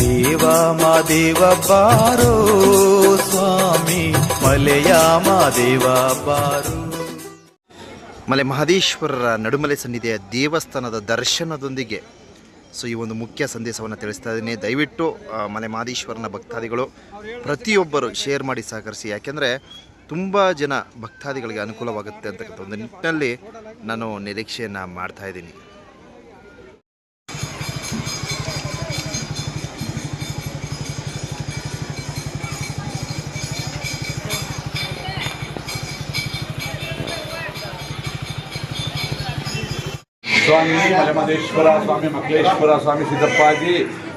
ದೇವ ಮಾದೇವ ಬಾರೋ, ಸ್ವಾಮಿ ಮಲೆಯ ಮಾದೇವ ಬಾರೋ. ಮಲೆ ಮಹದೇಶ್ವರರ ನಡುಮಲೆ ಸನ್ನಿಧಿಯ ದೇವಸ್ಥಾನದ ದರ್ಶನದೊಂದಿಗೆ ಸೊ, ಈ ಒಂದು ಮುಖ್ಯ ಸಂದೇಶವನ್ನು ತಿಳಿಸ್ತಾ ಇದ್ದೀನಿ. ದಯವಿಟ್ಟು ಮಲೆ ಮಹದೇಶ್ವರನ ಭಕ್ತಾದಿಗಳು ಪ್ರತಿಯೊಬ್ಬರು ಶೇರ್ ಮಾಡಿ ಸಹಕರಿಸಿ. ಯಾಕೆಂದರೆ, ತುಂಬ ಜನ ಭಕ್ತಾದಿಗಳಿಗೆ ಅನುಕೂಲವಾಗುತ್ತೆ ಅಂತಕ್ಕಂಥ ಒಂದು ನಿಟ್ಟಿನಲ್ಲಿ ನಾನು ನಿರೀಕ್ಷೆಯನ್ನು ಮಾಡ್ತಾ ಸ್ವಾಮಿ ಮಲೆಮಹದೇಶ್ವರ ಸ್ವಾಮಿ, ಮಕ್ಕಳೇಶ್ವರ ಸ್ವಾಮಿ, ಸಿದ್ದಪ್ಪಾಜಿ,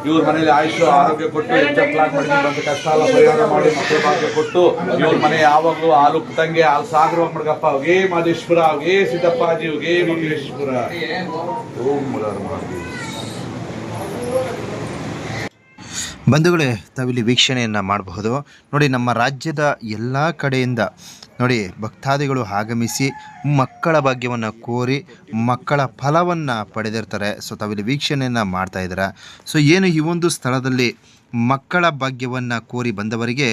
ಇವ್ರ ಮನೇಲಿ ಆಯುಷು ಆರೋಗ್ಯ ಕೊಟ್ಟು ಎಚ್ಚಪ್ಲಾಗ್ ಮಾಡಿ ಬಂದ ಕಷ್ಟ ಎಲ್ಲ ಪರಿಹಾರ ಮಾಡಿ ಮಕ್ಕಳ ಭಾಗ್ಯ ಕೊಟ್ಟು ಇವ್ರ ಮನೆ ಯಾವಾಗಲೂ ಹಾಲು ತಂಗೆ ಹಾಲು ಸಾಗರ ಮಡ್ಗಪ್ಪ ಅವೇ ಮಹದೇಶ್ವರ ಅವೇ ಸಿದ್ದಪ್ಪಾಜಿ ಅವೇ ಮಕ್ಕಳೇಶ್ವರ. ಬಂಧುಗಳೇ, ತಾವಿಲ್ಲಿ ವೀಕ್ಷಣೆಯನ್ನು ಮಾಡಬಹುದು. ನೋಡಿ, ನಮ್ಮ ರಾಜ್ಯದ ಎಲ್ಲ ಕಡೆಯಿಂದ ನೋಡಿ, ಭಕ್ತಾದಿಗಳು ಆಗಮಿಸಿ ಮಕ್ಕಳ ಭಾಗ್ಯವನ್ನು ಕೋರಿ ಮಕ್ಕಳ ಫಲವನ್ನು ಪಡೆದಿರ್ತಾರೆ. ಸೊ ತಾವಿಲ್ಲಿ ವೀಕ್ಷಣೆಯನ್ನು ಮಾಡ್ತಾ ಇದ್ದಾರೆ. ಸೊ ಏನು ಈ ಒಂದು ಸ್ಥಳದಲ್ಲಿ ಮಕ್ಕಳ ಭಾಗ್ಯವನ್ನು ಕೋರಿ ಬಂದವರಿಗೆ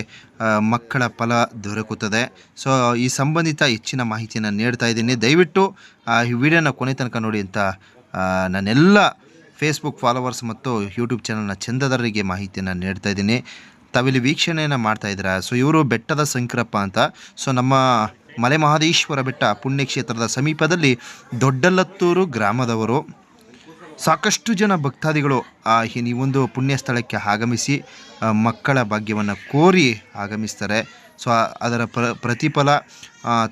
ಮಕ್ಕಳ ಫಲ ದೊರಕುತ್ತದೆ. ಸೊ ಈ ಸಂಬಂಧಿತ ಹೆಚ್ಚಿನ ಮಾಹಿತಿಯನ್ನು ನೀಡ್ತಾ ಇದ್ದೀನಿ. ದಯವಿಟ್ಟು ಈ ವಿಡಿಯೋನ ಕೊನೆ ತನಕ ನೋಡಿ ಅಂತ ನಾನೆಲ್ಲ ಫೇಸ್ಬುಕ್ ಫಾಲೋವರ್ಸ್ ಮತ್ತು ಯೂಟ್ಯೂಬ್ ಚಾನಲ್ನ ಚಂದದಾರರಿಗೆ ಮಾಹಿತಿಯನ್ನು ನೀಡ್ತಾ ಇದ್ದೀನಿ. ತಾವಿಲ್ಲಿ ವೀಕ್ಷಣೆಯನ್ನು ಮಾಡ್ತಾ ಇದ್ದೀರಾ? ಸೊ ಇವರು ಬೆಟ್ಟದ ಶಂಕರಪ್ಪ ಅಂತ. ಸೊ ನಮ್ಮ ಮಲೆ ಮಹದೇಶ್ವರ ಬೆಟ್ಟ ಪುಣ್ಯಕ್ಷೇತ್ರದ ಸಮೀಪದಲ್ಲಿ ದೊಡ್ಡಲತ್ತೂರು ಗ್ರಾಮದವರು ಸಾಕಷ್ಟು ಜನ ಭಕ್ತಾದಿಗಳು ಆ ಈ ಒಂದು ಪುಣ್ಯ ಸ್ಥಳಕ್ಕೆ ಆಗಮಿಸಿ ಮಕ್ಕಳ ಭಾಗ್ಯವನ್ನು ಕೋರಿ ಆಗಮಿಸ್ತಾರೆ. ಸೊ ಅದರ ಪ್ರ, ಪ್ರತಿಫಲ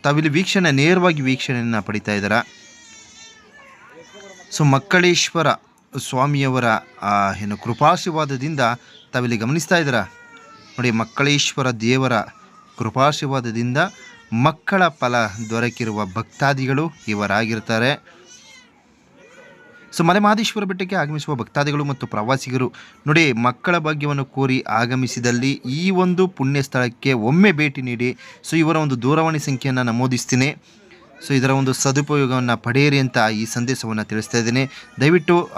ತಾವಿಲ್ಲಿ ವೀಕ್ಷಣೆ, ನೇರವಾಗಿ ವೀಕ್ಷಣೆಯನ್ನು ಪಡಿತಾ ಇದ್ದಾರೆ? ಸೊ ಮಕ್ಕಳೇಶ್ವರ ಸ್ವಾಮಿಯವರ ಏನು ಕೃಪಾಶೀರ್ವಾದದಿಂದ ತಾವಿಲ್ಲಿ ಗಮನಿಸ್ತಾ ಇದ್ದೀರಾ? ನೋಡಿ, ಮಕ್ಕಳೇಶ್ವರ ದೇವರ ಕೃಪಾಶೀರ್ವಾದದಿಂದ ಮಕ್ಕಳ ಫಲ ದೊರಕಿರುವ ಭಕ್ತಾದಿಗಳು ಇವರಾಗಿರ್ತಾರೆ. ಸೊ ಮಲೆ ಮಹದೇಶ್ವರ ಬೆಟ್ಟಕ್ಕೆ ಆಗಮಿಸುವ ಭಕ್ತಾದಿಗಳು ಮತ್ತು ಪ್ರವಾಸಿಗರು, ನೋಡಿ, ಮಕ್ಕಳ ಭಾಗ್ಯವನ್ನು ಕೋರಿ ಆಗಮಿಸಿದಲ್ಲಿ ಈ ಒಂದು ಪುಣ್ಯ ಸ್ಥಳಕ್ಕೆ ಒಮ್ಮೆ ಭೇಟಿ ನೀಡಿ, ಸೊ, ಇವರ ಒಂದು ದೂರವಾಣಿ ಸಂಖ್ಯೆಯನ್ನು ನಮೂದಿಸ್ತೀನಿ. ಸೊ, ಇದರ ಒಂದು ಸದುಪಯೋಗವನ್ನು ಪಡೆಯಿರಿ ಅಂತ ಈ ಸಂದೇಶವನ್ನು ತಿಳಿಸ್ತಾ ಇದ್ದೀನಿ. ದಯವಿಟ್ಟು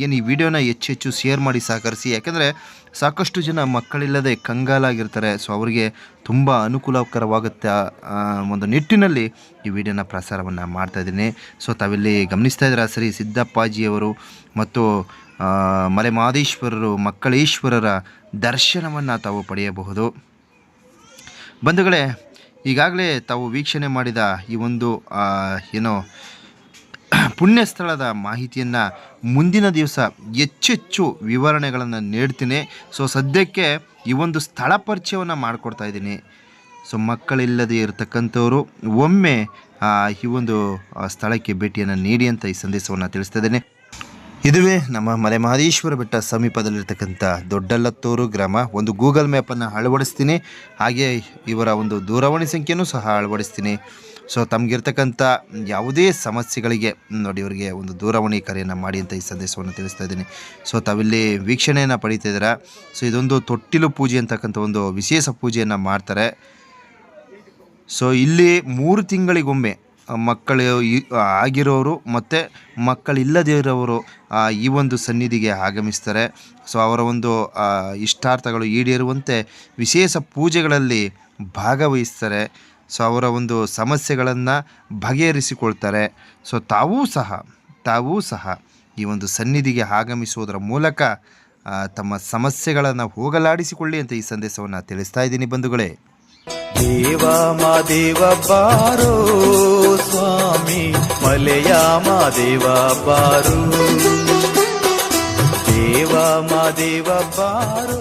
ಏನು ಈ ವಿಡಿಯೋನ ಹೆಚ್ಚು ಹೆಚ್ಚು ಶೇರ್ ಮಾಡಿ ಸಹಕರಿಸಿ. ಯಾಕೆಂದರೆ ಸಾಕಷ್ಟು ಜನ ಮಕ್ಕಳಿಲ್ಲದೆ ಕಂಗಾಲಾಗಿರ್ತಾರೆ. ಸೊ, ಅವರಿಗೆ ತುಂಬ ಅನುಕೂಲಕರವಾಗುತ್ತೆ ಒಂದು ನಿಟ್ಟಿನಲ್ಲಿ ಈ ವಿಡಿಯೋನ ಪ್ರಸಾರವನ್ನು ಮಾಡ್ತಾ ಇದ್ದೀನಿ. ಸೊ, ತಾವಿಲ್ಲಿ ಗಮನಿಸ್ತಾ ಇದ್ದೀರಾ? ಸರಿ, ಸಿದ್ದಪ್ಪಾಜಿಯವರು ಮತ್ತು ಮಲೆ ಮಹದೇಶ್ವರರು ಮಕ್ಕಳೇಶ್ವರರ ದರ್ಶನವನ್ನು ತಾವು ಪಡೆಯಬಹುದು. ಬಂಧುಗಳೇ ಈಗಾಗಲೇ ತಾವು ವೀಕ್ಷಣೆ ಮಾಡಿದ ಈ ಒಂದು ಏನೋ ಪುಣ್ಯ ಸ್ಥಳದ ಮಾಹಿತಿಯನ್ನು ಮುಂದಿನ ದಿವಸ ಹೆಚ್ಚೆಚ್ಚು ವಿವರಣೆಗಳನ್ನು ನೀಡ್ತೀನಿ. ಸೊ ಸದ್ಯಕ್ಕೆ ಈ ಒಂದು ಸ್ಥಳ ಪರಿಚಯವನ್ನು ಮಾಡಿಕೊಡ್ತಾ ಇದ್ದೀನಿ. ಸೊ ಮಕ್ಕಳಿಲ್ಲದೆ ಇರತಕ್ಕಂಥವರು, ಒಮ್ಮೆ ಈ ಒಂದು ಸ್ಥಳಕ್ಕೆ ಭೇಟಿಯನ್ನು ನೀಡಿ ಅಂತ ಈ ಸಂದೇಶವನ್ನು ತಿಳಿಸ್ತಾ ಇದ್ದೇನೆ. ಇದುವೇ ನಮ್ಮ ಮಲೆ ಮಹದೇಶ್ವರ ಬೆಟ್ಟ ಸಮೀಪದಲ್ಲಿರ್ತಕ್ಕಂಥ ದೊಡ್ಡಲ್ಲತ್ತೂರು ಗ್ರಾಮ. ಒಂದು ಗೂಗಲ್ ಮ್ಯಾಪನ್ನು ಅಳವಡಿಸ್ತೀನಿ. ಹಾಗೆ ಇವರ ಒಂದು ದೂರವಾಣಿ ಸಂಖ್ಯೆಯೂ ಸಹ ಅಳವಡಿಸ್ತೀನಿ. ಸೊ ತಮಗಿರ್ತಕ್ಕಂಥ ಯಾವುದೇ ಸಮಸ್ಯೆಗಳಿಗೆ ನೋಡಿ ಇವರಿಗೆ ಒಂದು ದೂರವಾಣಿ ಕರೆಯನ್ನು ಮಾಡಿ ಅಂತ ಈ ಸಂದೇಶವನ್ನು ತಿಳಿಸ್ತಾ ಇದ್ದೀನಿ. ಸೊ ತಾವಿಲ್ಲಿ ವೀಕ್ಷಣೆಯನ್ನು ಪಡೀತಾ ಸೊ ಇದೊಂದು ತೊಟ್ಟಿಲು ಪೂಜೆ ಅಂತಕ್ಕಂಥ ಒಂದು ವಿಶೇಷ ಪೂಜೆಯನ್ನು ಮಾಡ್ತಾರೆ. ಸೊ ಇಲ್ಲಿ ಮೂರು ತಿಂಗಳಿಗೊಮ್ಮೆ ಮಕ್ಕಳು ಆಗಿರೋರು ಮತ್ತು ಮಕ್ಕಳಿಲ್ಲದೇ ಇರೋರು ಈ ಒಂದು ಸನ್ನಿಧಿಗೆ ಆಗಮಿಸ್ತಾರೆ. ಸೊ, ಅವರ ಒಂದು ಇಷ್ಟಾರ್ಥಗಳು ಈಡೇರುವಂತೆ ವಿಶೇಷ ಪೂಜೆಗಳಲ್ಲಿ ಭಾಗವಹಿಸ್ತಾರೆ. ಸೊ, ಅವರ ಒಂದು ಸಮಸ್ಯೆಗಳನ್ನು ಬಗೆಹರಿಸಿಕೊಳ್ತಾರೆ. ಸೊ, ತಾವೂ ಸಹ ತಾವೂ ಸಹ ಈ ಒಂದು ಸನ್ನಿಧಿಗೆ ಆಗಮಿಸುವುದರ ಮೂಲಕ ತಮ್ಮ ಸಮಸ್ಯೆಗಳನ್ನು ಹೋಗಲಾಡಿಸಿಕೊಳ್ಳಿ ಅಂತ ಈ ಸಂದೇಶವನ್ನು ತಿಳಿಸ್ತಾ ಇದ್ದೀನಿ ಬಂಧುಗಳೇ. ದೇವ ಮಾದೇವ ಬಾರೋ ಸ್ವಾಮಿ ಮಲೆಯ ಮಾದೇವ ಬಾರೋ ದೇವ ಮಾದೇವ ಬಾರೋ